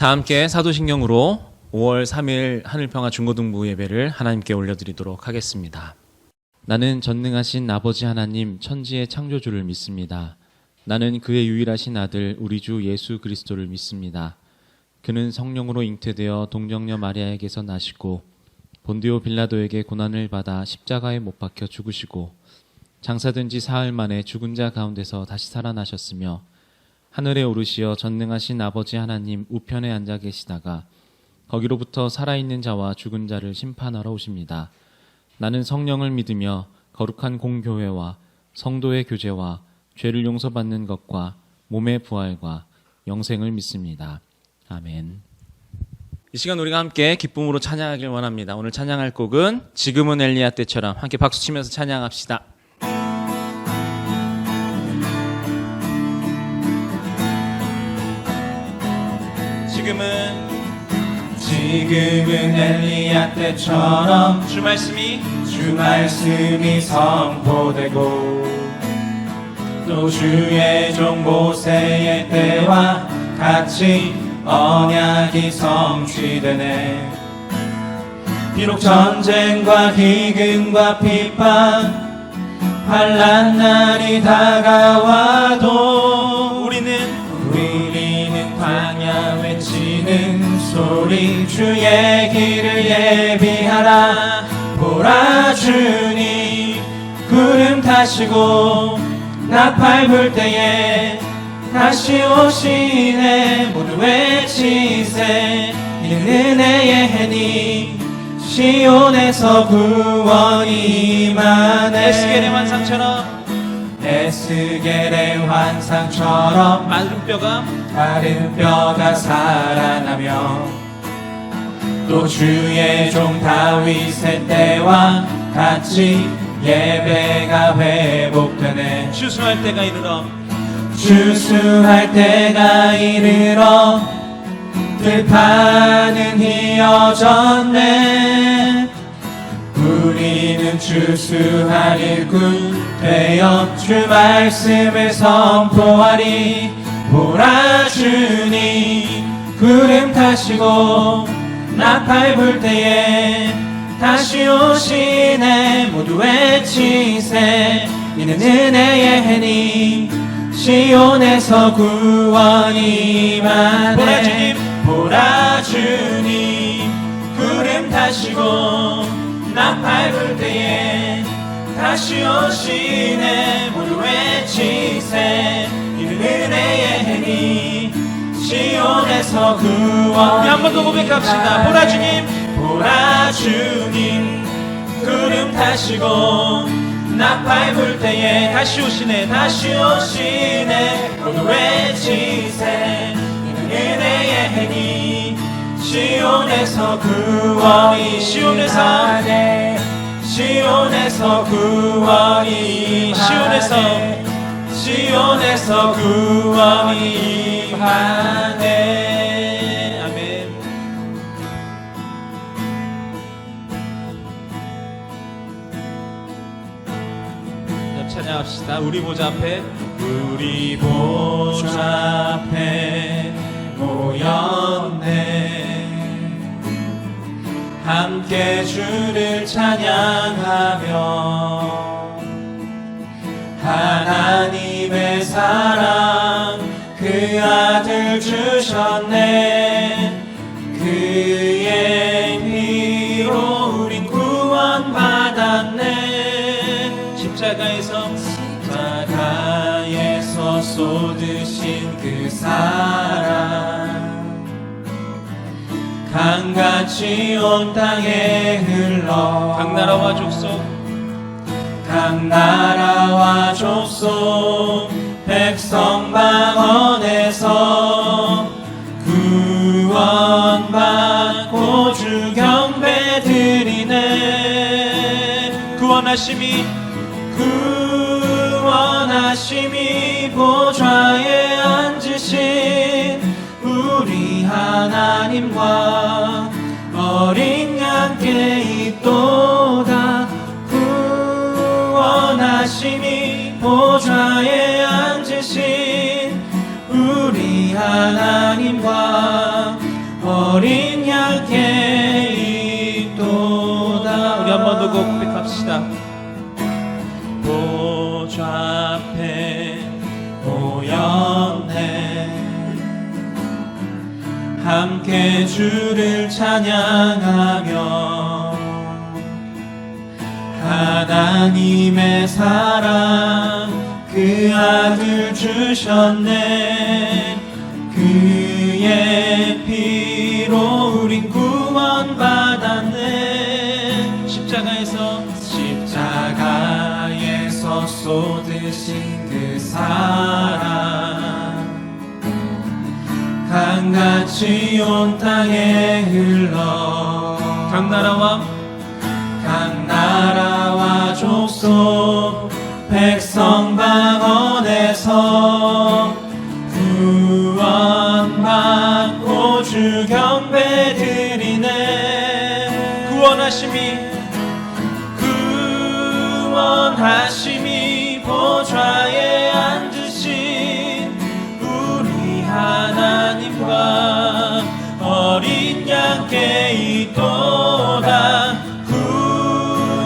다 함께 사도신경으로 5월 3일 하늘평화 중고등부 예배를 하나님께 올려드리도록 하겠습니다. 나는 전능하신 아버지 하나님 천지의 창조주를 믿습니다. 나는 그의 유일하신 아들 우리 주 예수 그리스도를 믿습니다. 그는 성령으로 잉태되어 동정녀 마리아에게서 나시고 본디오 빌라도에게 고난을 받아 십자가에 못 박혀 죽으시고 장사된 지 사흘 만에 죽은 자 가운데서 다시 살아나셨으며 하늘에 오르시어 전능하신 아버지 하나님 우편에 앉아 계시다가 거기로부터 살아있는 자와 죽은 자를 심판하러 오십니다. 나는 성령을 믿으며 거룩한 공교회와 성도의 교제와 죄를 용서받는 것과 몸의 부활과 영생을 믿습니다. 아멘. 이 시간 우리가 함께 기쁨으로 찬양하길 원합니다. 오늘 찬양할 곡은 지금은 엘리야 때처럼 함께 박수 치면서 찬양합시다. 지금은 엘리야 때처럼 주 말씀이 주 말씀이 선포되고 또 주의 종 모세의 때와 같이 언약이 성취되네. 비록 전쟁과 기근과 핍박 환란 날이 다가와도 소리 주의 길을 예비하라. 보라 주님 구름 타시고 나팔 불 때에 다시 오시네. 모두 외치세 이는 은혜의 해니 시온에서 구원이 임하네. 에스겔의 환상처럼 에스겔의 환상처럼 마른 뼈가 마른 뼈가 살아나며 또 주의 종 다윗의 때와 같이 예배가 회복되네. 추수할 때가 이르러 추수할 때가 이르러 들판은 휘어졌네. 우리는 추수할 일꾼 되어 주 말씀을 선포하리. 보라 주님 구름 타시고 나팔 불 때에 다시 오시네 모두 외치세. 이는 은혜의 해니 시온에서 구원이 임하네 보라 주님. 보라 주님. 구름 타시고 나팔 불 때에 다시 오시네 모두 외치세. 이는 은혜의 해니 시온에서 구원 우리 한번 더 고백합시다. 보라 주님. 보라 주님 구름 타시고 나팔 불 때에 다시 오시네 다시 오시네 모두 은혜의 해니 시온에서 구원이 시온에서. 시온에서 구원이 시온에서. 시온에서 구원이 임하네. 아멘. 자, 찬양합시다. 우리 보좌 앞에. 우리 보좌 앞에 모였네. 함께 주를 찬양하며 하나님의 사랑 그 아들 주셨네. 그의 피로 우린 구원받았네. 십자가에서 바다에서 쏟으신 그 사랑. 강같이 온 땅에 흘러. 각 나라와 족속 각 나라와 족속 백성 방언 구원하심이 구원하심이 보좌에 앉으신 우리 하나님과 어린 양께 있도다 구원하심이 보좌에 앉으신 우리 하나님과 합시다. 함께 주를 찬양하며 하나님의 사랑 그 아들 주셨네 강같이 온 땅에 흘러. 각 나라와 각 나라와 족속 백성 양께 있도다.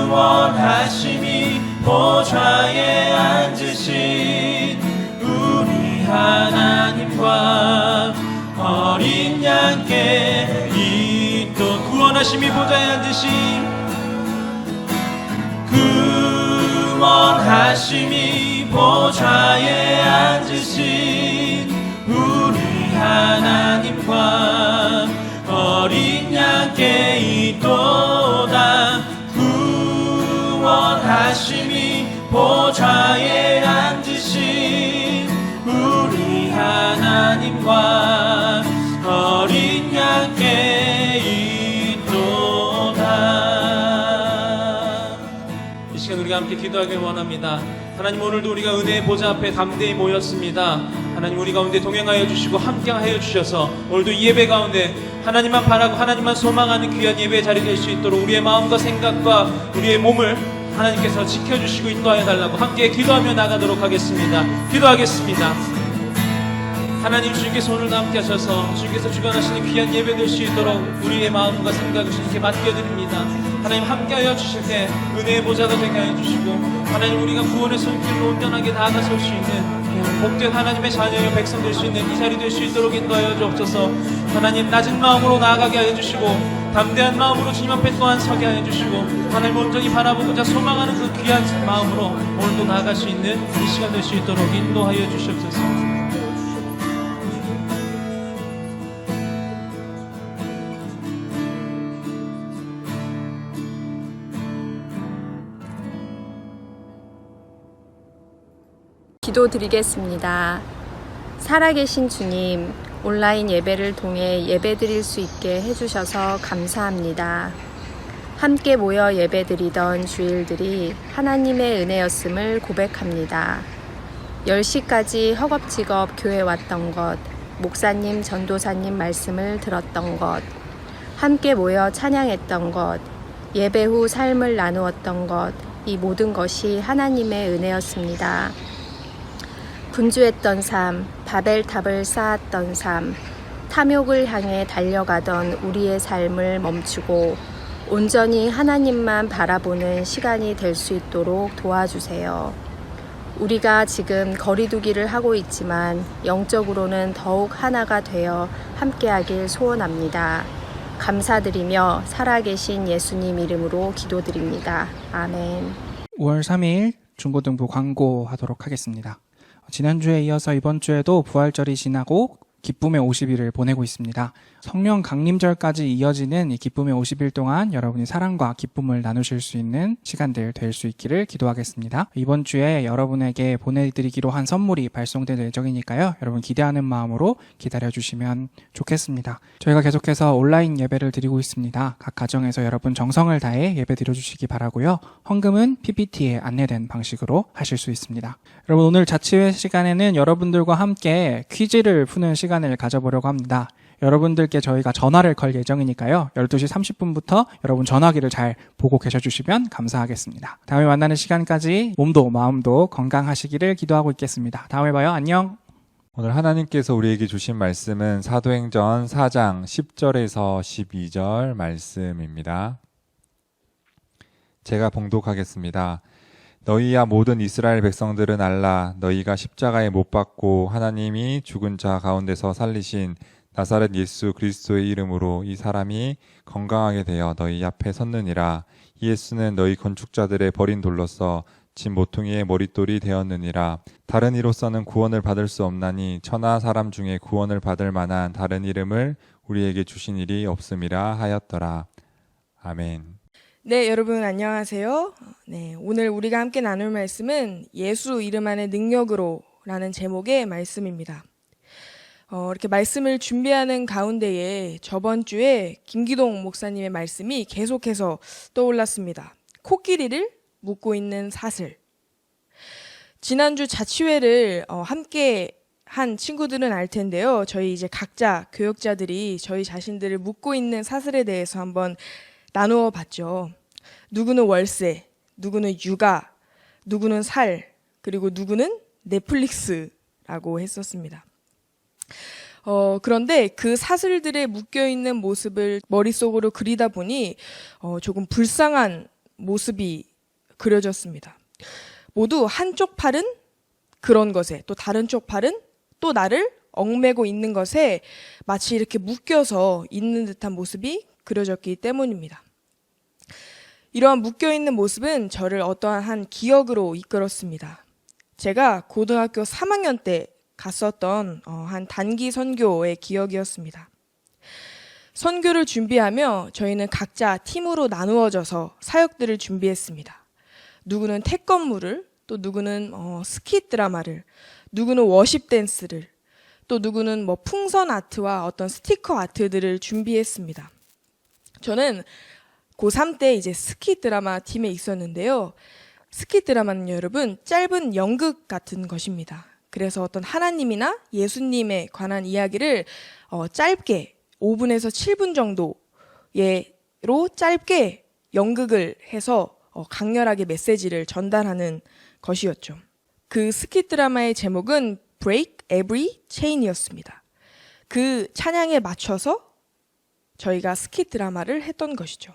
구원하심이 보좌에 앉으신 우리 하나님과 어린 양께 있도 구원하심이 보좌에 앉으신 구원하심이 보좌에 앉으신 우리 하나님과 양께 있도다 구원하심이 보좌에 앉으신 우리 하나님과 어린 양께 있도다 이 시간 우리가 함께 기도하길 원합니다. 하나님 오늘도 우리가 은혜의 보좌 앞에 담대히 모였습니다. 하나님 우리 가운데 동행하여 주시고 함께하여 주셔서 오늘도 이 예배 가운데 하나님만 바라고 하나님만 소망하는 귀한 예배 자리 될 수 있도록 우리의 마음과 생각과 우리의 몸을 하나님께서 지켜주시고 인도하여 달라고 함께 기도하며 나가도록 하겠습니다. 기도하겠습니다. 하나님 주님께서 오늘도 함께 하셔서 주님께서 주관하시는 귀한 예배 될 수 있도록 우리의 마음과 생각을 주님께 맡겨드립니다. 하나님 함께하여 주실 때 은혜의 보좌가 되게 하여 주시고 하나님 우리가 구원의 손길로 온전하게 나아가설 수 있는 복된 하나님의 자녀여 백성 될 수 있는 이 자리 될 수 있도록 인도하여 주옵소서. 하나님 낮은 마음으로 나아가게 하여 주시고 담대한 마음으로 주님 앞에 또한 서게 하여 주시고 하나님 온전히 바라보고자 소망하는 그 귀한 마음으로 오늘도 나아갈 수 있는 이 시간 될 수 있도록 인도하여 주시옵소서 기도드리겠습니다. 살아계신 주님, 온라인 예배를 통해 예배드릴 수 있게 해주셔서 감사합니다. 함께 모여 예배드리던 주일들이 하나님의 은혜였음을 고백합니다. 10시까지 허겁지겁 교회 왔던 것, 목사님, 전도사님 말씀을 들었던 것, 함께 모여 찬양했던 것, 예배 후 삶을 나누었던 것, 이 모든 것이 하나님의 은혜였습니다. 분주했던 삶, 바벨탑을 쌓았던 삶, 탐욕을 향해 달려가던 우리의 삶을 멈추고 온전히 하나님만 바라보는 시간이 될 수 있도록 도와주세요. 우리가 지금 거리두기를 하고 있지만 영적으로는 더욱 하나가 되어 함께하길 소원합니다. 감사드리며 살아계신 예수님 이름으로 기도드립니다. 아멘. 5월 3일 중고등부 광고하도록 하겠습니다. 지난주에 이어서 이번 주에도 부활절이 지나고 기쁨의 50일을 보내고 있습니다. 성령 강림절까지 이어지는 이 기쁨의 50일 동안 여러분이 사랑과 기쁨을 나누실 수 있는 시간들 될 수 있기를 기도하겠습니다. 이번 주에 여러분에게 보내드리기로 한 선물이 발송될 예정이니까요. 여러분 기대하는 마음으로 기다려주시면 좋겠습니다. 저희가 계속해서 온라인 예배를 드리고 있습니다. 각 가정에서 여러분 정성을 다해 예배 드려주시기 바라고요. 헌금은 PPT에 안내된 방식으로 하실 수 있습니다. 여러분 오늘 자치회 시간에는 여러분들과 함께 퀴즈를 푸는 시간 을 가져보려고 합니다. 여러분들께 저희가 전화를 걸 예정이니까요. 12시 30분부터 여러분 전화기를 잘 보고 계셔 주시면 감사하겠습니다. 다음에 만나는 시간까지 몸도 마음도 건강하시기를 기도하고 있겠습니다. 다음에 봐요. 안녕. 오늘 하나님께서 우리에게 주신 말씀은 사도행전 4장 10절에서 12절 말씀입니다. 제가 봉독하겠습니다. 너희야 모든 이스라엘 백성들은 알라. 너희가 십자가에 못 박고 하나님이 죽은 자 가운데서 살리신 나사렛 예수 그리스도의 이름으로 이 사람이 건강하게 되어 너희 앞에 섰느니라. 이 예수는 너희 건축자들의 버린 돌로서 진 모퉁이의 머릿돌이 되었느니라. 다른 이로서는 구원을 받을 수 없나니 천하 사람 중에 구원을 받을 만한 다른 이름을 우리에게 주신 일이 없음이라 하였더라. 아멘. 네, 여러분 안녕하세요. 네, 오늘 우리가 함께 나눌 말씀은 예수 이름 안의 능력으로라는 제목의 말씀입니다. 어, 이렇게 말씀을 준비하는 가운데에 저번 주에 김기동 목사님의 말씀이 계속해서 떠올랐습니다. 코끼리를 묶고 있는 사슬. 지난주 자치회를 어, 함께 한 친구들은 알 텐데요. 저희 이제 각자 교역자들이 저희 자신들을 묶고 있는 사슬에 대해서 한번 나누어 봤죠. 누구는 월세, 누구는 육아, 누구는 살, 그리고 누구는 넷플릭스라고 했었습니다. 어, 그런데 그 사슬들에 묶여 있는 모습을 머릿속으로 그리다 보니 어, 조금 불쌍한 모습이 그려졌습니다. 모두 한쪽 팔은 그런 것에 또 다른 쪽 팔은 또 나를 얽매고 있는 것에 마치 이렇게 묶여서 있는 듯한 모습이 그려졌기 때문입니다. 이러한 묶여있는 모습은 저를 어떠한 한 기억으로 이끌었습니다. 제가 고등학교 3학년 때 갔었던 어, 한 단기 선교의 기억이었습니다. 선교를 준비하며 저희는 각자 팀으로 나누어져서 사역들을 준비했습니다. 누구는 태권무를, 또 누구는 어, 스킷 드라마를, 누구는 워십 댄스를, 또 누구는 뭐 풍선 아트와 어떤 스티커 아트들을 준비했습니다. 저는 고3 때 이제 스키 드라마 팀에 있었는데요. 스키 드라마는 여러분 짧은 연극 같은 것입니다. 그래서 어떤 하나님이나 예수님에 관한 이야기를 어, 짧게 5분에서 7분 정도로 짧게 연극을 해서 어, 강렬하게 메시지를 전달하는 것이었죠. 그 스키 드라마의 제목은 Break Every Chain이었습니다. 그 찬양에 맞춰서 저희가 스키 드라마를 했던 것이죠.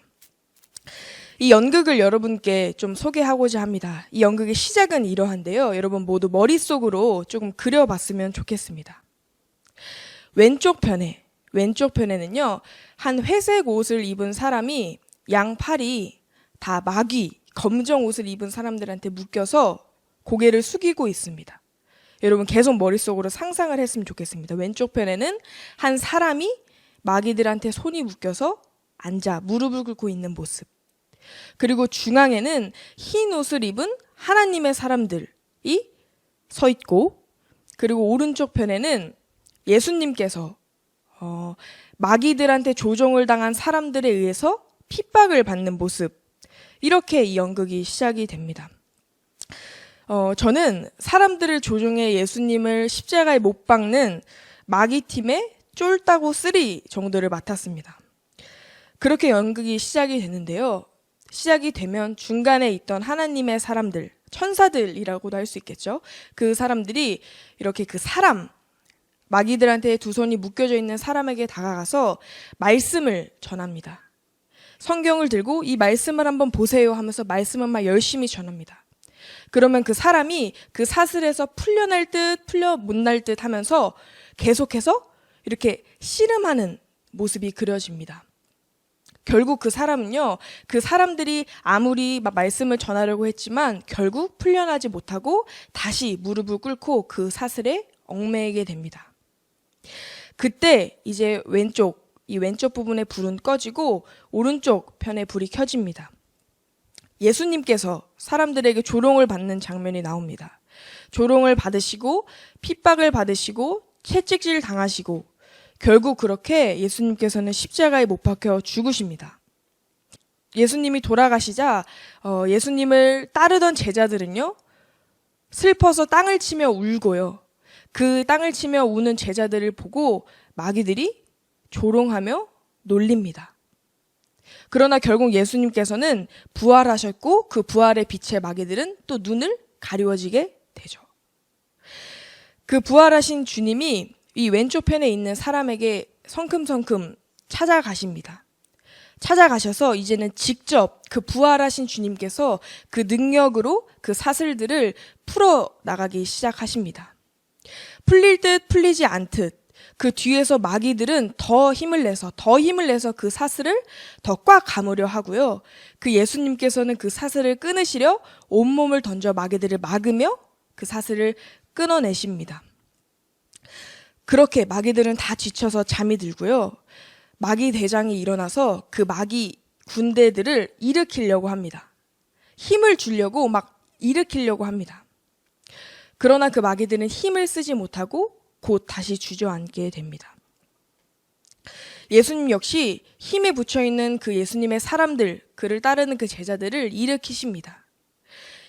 이 연극을 여러분께 좀 소개하고자 합니다. 이 연극의 시작은 이러한데요. 여러분 모두 머릿속으로 조금 그려봤으면 좋겠습니다. 왼쪽 편에, 왼쪽 편에는요, 한 회색 옷을 입은 사람이 양팔이 다 마귀, 검정 옷을 입은 사람들한테 묶여서 고개를 숙이고 있습니다. 여러분 계속 머릿속으로 상상을 했으면 좋겠습니다. 왼쪽 편에는 한 사람이 마귀들한테 손이 묶여서 앉아 무릎을 꿇고 있는 모습. 그리고 중앙에는 흰 옷을 입은 하나님의 사람들이 서 있고, 그리고 오른쪽 편에는 예수님께서 어, 마귀들한테 조종을 당한 사람들에 의해서 핍박을 받는 모습. 이렇게 이 연극이 시작이 됩니다. 어, 저는 사람들을 조종해 예수님을 십자가에 못 박는 마귀 팀의 쫄따고 쓰리 정도를 맡았습니다. 그렇게 연극이 시작이 되는데요. 시작이 되면 중간에 있던 하나님의 사람들, 천사들이라고도 할 수 있겠죠. 그 사람들이 이렇게 그 사람, 마귀들한테 두 손이 묶여져 있는 사람에게 다가가서 말씀을 전합니다. 성경을 들고 이 말씀을 한번 보세요 하면서 말씀을 막 열심히 전합니다. 그러면 그 사람이 그 사슬에서 풀려날 듯 풀려 못 날 듯 하면서 계속해서 이렇게 씨름하는 모습이 그려집니다. 결국 그 사람은요, 그 사람들이 아무리 막 말씀을 전하려고 했지만 결국 풀려나지 못하고 다시 무릎을 꿇고 그 사슬에 얽매이게 됩니다. 그때 이제 왼쪽, 이 왼쪽 부분의 불은 꺼지고 오른쪽 편의 불이 켜집니다. 예수님께서 사람들에게 조롱을 받는 장면이 나옵니다. 조롱을 받으시고 핍박을 받으시고 채찍질 당하시고 결국 그렇게 예수님께서는 십자가에 못 박혀 죽으십니다. 예수님이 돌아가시자 어, 예수님을 따르던 제자들은요 슬퍼서 땅을 치며 울고요. 그 땅을 치며 우는 제자들을 보고 마귀들이 조롱하며 놀립니다. 그러나 결국 예수님께서는 부활하셨고 그 부활의 빛의 마귀들은 또 눈을 가리워지게 되죠. 그 부활하신 주님이 이 왼쪽 편에 있는 사람에게 성큼성큼 찾아가십니다. 찾아가셔서 이제는 직접 그 부활하신 주님께서 그 능력으로 그 사슬들을 풀어 나가기 시작하십니다. 풀릴 듯 풀리지 않듯 그 뒤에서 마귀들은 더 힘을 내서 더 힘을 내서 그 사슬을 더 꽉 감으려 하고요. 그 예수님께서는 그 사슬을 끊으시려 온몸을 던져 마귀들을 막으며 그 사슬을 끊어내십니다. 그렇게 마귀들은 다 지쳐서 잠이 들고요. 마귀 대장이 일어나서 그 마귀 군대들을 일으키려고 합니다. 힘을 주려고 막 일으키려고 합니다. 그러나 그 마귀들은 힘을 쓰지 못하고 곧 다시 주저앉게 됩니다. 예수님 역시 힘에 붙여 있는 그 예수님의 사람들, 그를 따르는 그 제자들을 일으키십니다.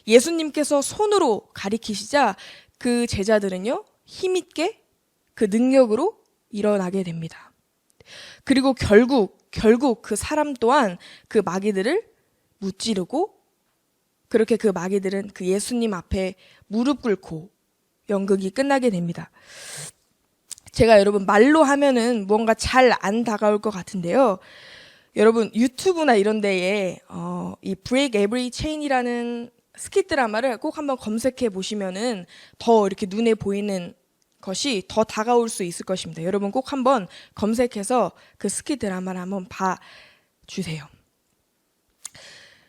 예수님께서 손으로 가리키시자 그 제자들은요, 힘있게 그 능력으로 일어나게 됩니다. 그리고 결국, 결국 그 사람 또한 그 마귀들을 무찌르고 그렇게 그 마귀들은 그 예수님 앞에 무릎 꿇고 연극이 끝나게 됩니다. 제가 여러분 말로 하면은 뭔가 잘 안 다가올 것 같은데요. 여러분 유튜브나 이런 데에 어, 이 Break Every Chain이라는 스킷 드라마를 꼭 한번 검색해 보시면은 더 이렇게 눈에 보이는 것이 더 다가올 수 있을 것입니다. 여러분 꼭 한번 검색해서 그 스킷 드라마를 한번 봐 주세요.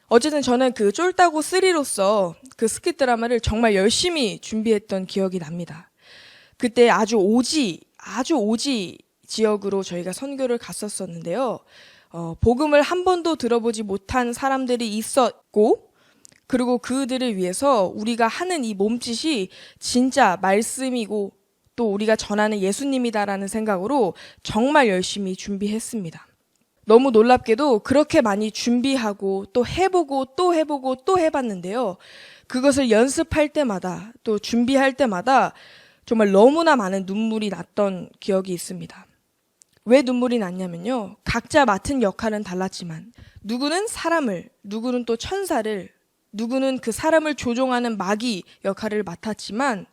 어쨌든 저는 그 쫄다고 3로서 그 스킷 드라마를 정말 열심히 준비했던 기억이 납니다. 그때 아주 오지, 아주 오지 지역으로 저희가 선교를 갔었었는데요. 어, 복음을 한 번도 들어보지 못한 사람들이 있었고, 그리고 그들을 위해서 우리가 하는 이 몸짓이 진짜 말씀이고 또 우리가 전하는 예수님이다라는 생각으로 정말 열심히 준비했습니다. 너무 놀랍게도 그렇게 많이 준비하고 또 해보고 또 해보고 또 해봤는데요. 그것을 연습할 때마다 또 준비할 때마다 정말 너무나 많은 눈물이 났던 기억이 있습니다. 왜 눈물이 났냐면요. 각자 맡은 역할은 달랐지만 누구는 사람을, 누구는 또 천사를, 누구는 그 사람을 조종하는 마귀 역할을 맡았지만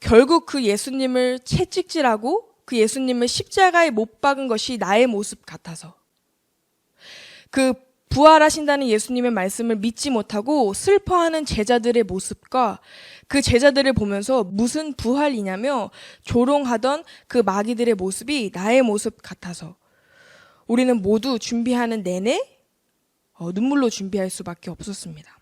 결국 그 예수님을 채찍질하고 그 예수님을 십자가에 못 박은 것이 나의 모습 같아서 그 부활하신다는 예수님의 말씀을 믿지 못하고 슬퍼하는 제자들의 모습과 그 제자들을 보면서 무슨 부활이냐며 조롱하던 그 마귀들의 모습이 나의 모습 같아서 우리는 모두 준비하는 내내 어, 눈물로 준비할 수밖에 없었습니다.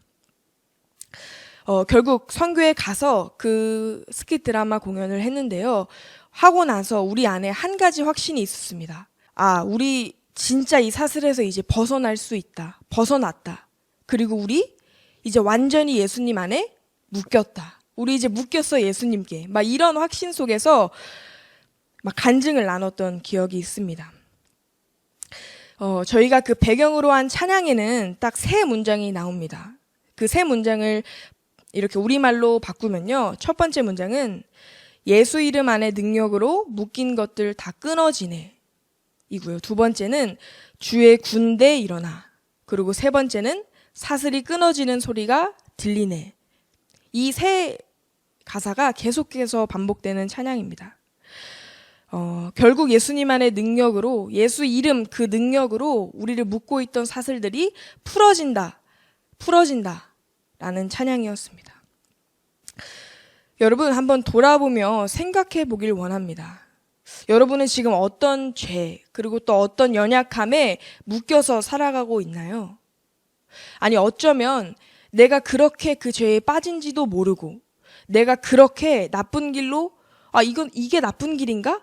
어, 결국 선교에 가서 그 스킷 드라마 공연을 했는데요. 하고 나서 우리 안에 한 가지 확신이 있었습니다. 아, 우리 진짜 이 사슬에서 이제 벗어날 수 있다. 벗어났다. 그리고 우리 이제 완전히 예수님 안에 묶였다. 우리 이제 묶였어 예수님께. 막 이런 확신 속에서 막 간증을 나눴던 기억이 있습니다. 어, 저희가 그 배경으로 한 찬양에는 딱 세 문장이 나옵니다. 그 세 문장을 이렇게 우리말로 바꾸면요. 첫 번째 문장은 예수 이름 안에 능력으로 묶인 것들 다 끊어지네. 이고요. 두 번째는 주의 군대 일어나. 그리고 세 번째는 사슬이 끊어지는 소리가 들리네. 이 세 가사가 계속해서 반복되는 찬양입니다. 어, 결국 예수님 안의 능력으로 예수 이름 그 능력으로 우리를 묶고 있던 사슬들이 풀어진다. 풀어진다. 라는 찬양이었습니다. 여러분 한번 돌아보며 생각해 보길 원합니다. 여러분은 지금 어떤 죄, 그리고 또 어떤 연약함에 묶여서 살아가고 있나요? 아니, 어쩌면 내가 그렇게 그 죄에 빠진지도 모르고, 내가 그렇게 나쁜 길로, 아, 이건, 이게 나쁜 길인가?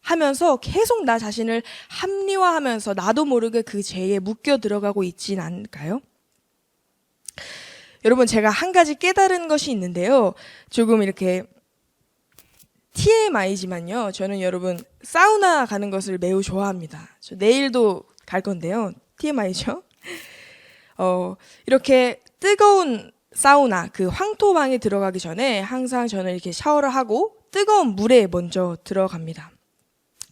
하면서 계속 나 자신을 합리화하면서 나도 모르게 그 죄에 묶여 들어가고 있진 않을까요? 여러분, 제가 한 가지 깨달은 것이 있는데요. 조금 이렇게 TMI지만요. 저는 여러분 사우나 가는 것을 매우 좋아합니다. 저 내일도 갈 건데요. TMI죠. 어, 이렇게 뜨거운 사우나 그 황토방에 들어가기 전에 항상 저는 이렇게 샤워를 하고 뜨거운 물에 먼저 들어갑니다.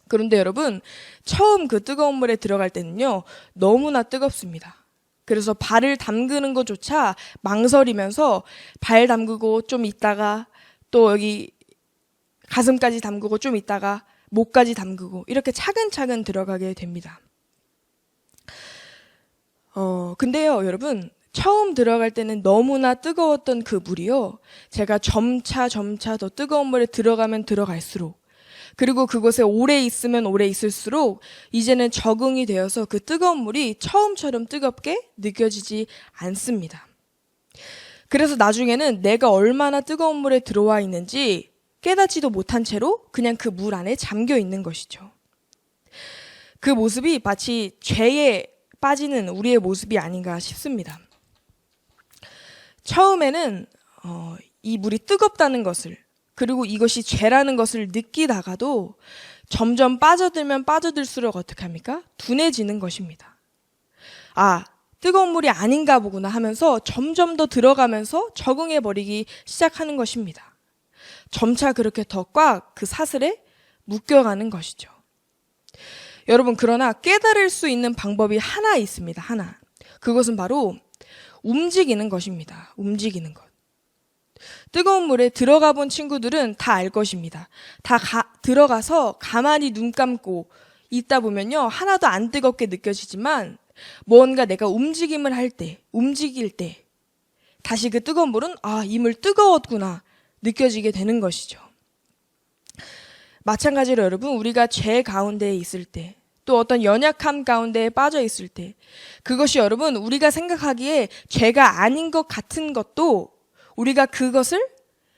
그런데 여러분 처음 그 뜨거운 물에 들어갈 때는요 너무나 뜨겁습니다. 그래서 발을 담그는 것조차 망설이면서 발 담그고 좀 있다가 또 여기 가슴까지 담그고 좀 있다가 목까지 담그고 이렇게 차근차근 들어가게 됩니다. 어, 근데요, 여러분. 처음 들어갈 때는 너무나 뜨거웠던 그 물이요. 제가 점차 점차 더 뜨거운 물에 들어가면 들어갈수록 그리고 그곳에 오래 있으면 오래 있을수록 이제는 적응이 되어서 그 뜨거운 물이 처음처럼 뜨겁게 느껴지지 않습니다. 그래서 나중에는 내가 얼마나 뜨거운 물에 들어와 있는지 깨닫지도 못한 채로 그냥 그 물 안에 잠겨 있는 것이죠. 그 모습이 마치 죄에 빠지는 우리의 모습이 아닌가 싶습니다. 처음에는 어, 이 물이 뜨겁다는 것을 그리고 이것이 죄라는 것을 느끼다가도 점점 빠져들면 빠져들수록 어떻게 합니까? 둔해지는 것입니다. 아, 뜨거운 물이 아닌가 보구나 하면서 점점 더 들어가면서 적응해 버리기 시작하는 것입니다. 점차 그렇게 더 꽉 그 사슬에 묶여가는 것이죠. 여러분, 그러나 깨달을 수 있는 방법이 하나 있습니다. 하나. 그것은 바로 움직이는 것입니다. 움직이는 것. 뜨거운 물에 들어가 본 친구들은 다 알 것입니다. 다 가- 들어가서 가만히 눈 감고 있다 보면요. 하나도 안 뜨겁게 느껴지지만 뭔가 내가 움직임을 할 때, 움직일 때 다시 그 뜨거운 물은 아, 이 물 뜨거웠구나 느껴지게 되는 것이죠. 마찬가지로 여러분, 우리가 죄 가운데에 있을 때, 또 어떤 연약함 가운데에 빠져 있을 때, 그것이 여러분, 우리가 생각하기에 죄가 아닌 것 같은 것도 우리가 그것을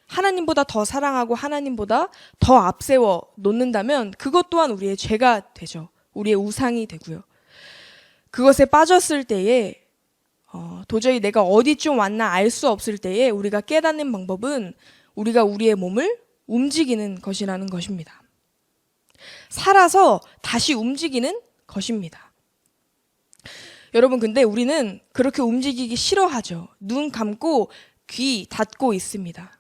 하나님보다 더 사랑하고 하나님보다 더 앞세워 놓는다면 그것 또한 우리의 죄가 되죠. 우리의 우상이 되고요. 그것에 빠졌을 때에 어, 도저히 내가 어디쯤 왔나 알 수 없을 때에 우리가 깨닫는 방법은 우리가 우리의 몸을 움직이는 것이라는 것입니다. 살아서 다시 움직이는 것입니다. 여러분, 근데 우리는 그렇게 움직이기 싫어하죠. 눈 감고 귀 닫고 있습니다.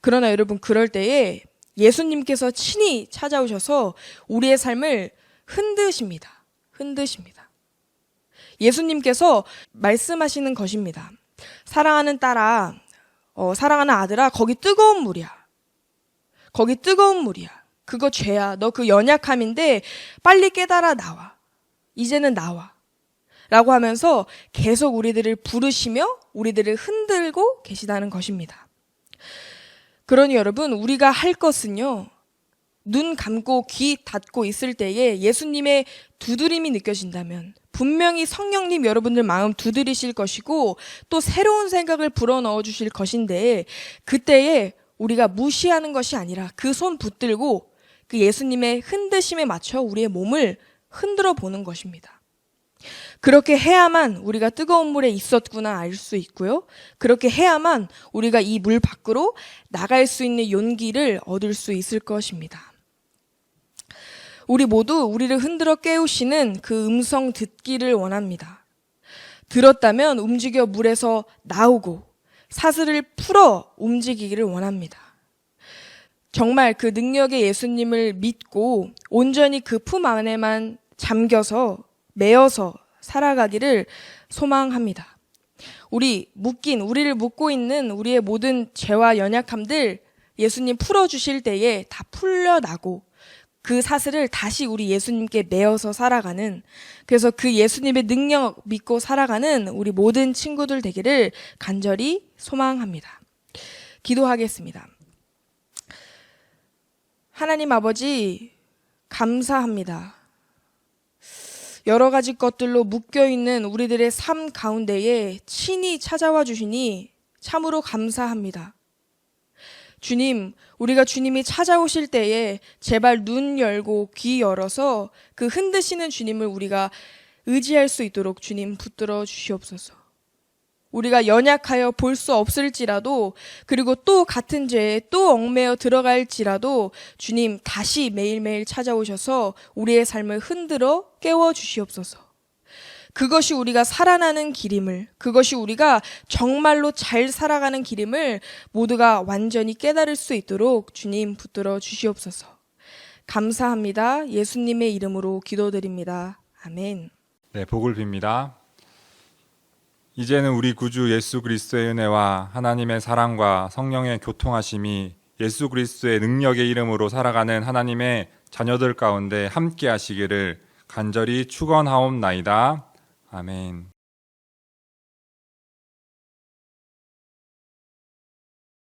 그러나 여러분, 그럴 때에 예수님께서 친히 찾아오셔서 우리의 삶을 흔드십니다. 흔드십니다. 예수님께서 말씀하시는 것입니다. 사랑하는 딸아, 어, 사랑하는 아들아, 거기 뜨거운 물이야. 거기 뜨거운 물이야. 그거 죄야. 너 그 연약함인데 빨리 깨달아 나와. 이제는 나와. 라고 하면서 계속 우리들을 부르시며 우리들을 흔들고 계시다는 것입니다. 그러니 여러분, 우리가 할 것은요, 눈 감고 귀 닫고 있을 때에 예수님의 두드림이 느껴진다면 분명히 성령님 여러분들 마음 두드리실 것이고 또 새로운 생각을 불어넣어 주실 것인데 그때에 우리가 무시하는 것이 아니라 그 손 붙들고 그 예수님의 흔드심에 맞춰 우리의 몸을 흔들어 보는 것입니다. 그렇게 해야만 우리가 뜨거운 물에 있었구나 알 수 있고요. 그렇게 해야만 우리가 이 물 밖으로 나갈 수 있는 용기를 얻을 수 있을 것입니다. 우리 모두 우리를 흔들어 깨우시는 그 음성 듣기를 원합니다. 들었다면 움직여 물에서 나오고 사슬을 풀어 움직이기를 원합니다. 정말 그 능력의 예수님을 믿고 온전히 그 품 안에만 잠겨서 매어서 살아가기를 소망합니다. 우리 묶인 우리를 묶고 있는 우리의 모든 죄와 연약함들 예수님 풀어 주실 때에 다 풀려나고 그 사슬을 다시 우리 예수님께 매어서 살아가는 그래서 그 예수님의 능력 믿고 살아가는 우리 모든 친구들 되기를 간절히 소망합니다. 기도하겠습니다. 하나님 아버지 감사합니다. 여러 가지 것들로 묶여 있는 우리들의 삶 가운데에 친히 찾아와 주시니 참으로 감사합니다. 주님, 우리가 주님이 찾아오실 때에 제발 눈 열고 귀 열어서 그 흔드시는 주님을 우리가 의지할 수 있도록 주님 붙들어 주시옵소서. 우리가 연약하여 볼 수 없을지라도 그리고 또 같은 죄에 또 얽매여 들어갈지라도 주님 다시 매일매일 찾아오셔서 우리의 삶을 흔들어 깨워 주시옵소서. 그것이 우리가 살아나는 길임을, 그것이 우리가 정말로 잘 살아가는 길임을 모두가 완전히 깨달을 수 있도록 주님 붙들어 주시옵소서. 감사합니다. 예수님의 이름으로 기도드립니다. 아멘. 네, 복을 빕니다. 이제는 우리 구주 예수 그리스도의 은혜와 하나님의 사랑과 성령의 교통하심이 예수 그리스도의 능력의 이름으로 살아가는 하나님의 자녀들 가운데 함께 하시기를 간절히 축원하옵나이다. 아멘.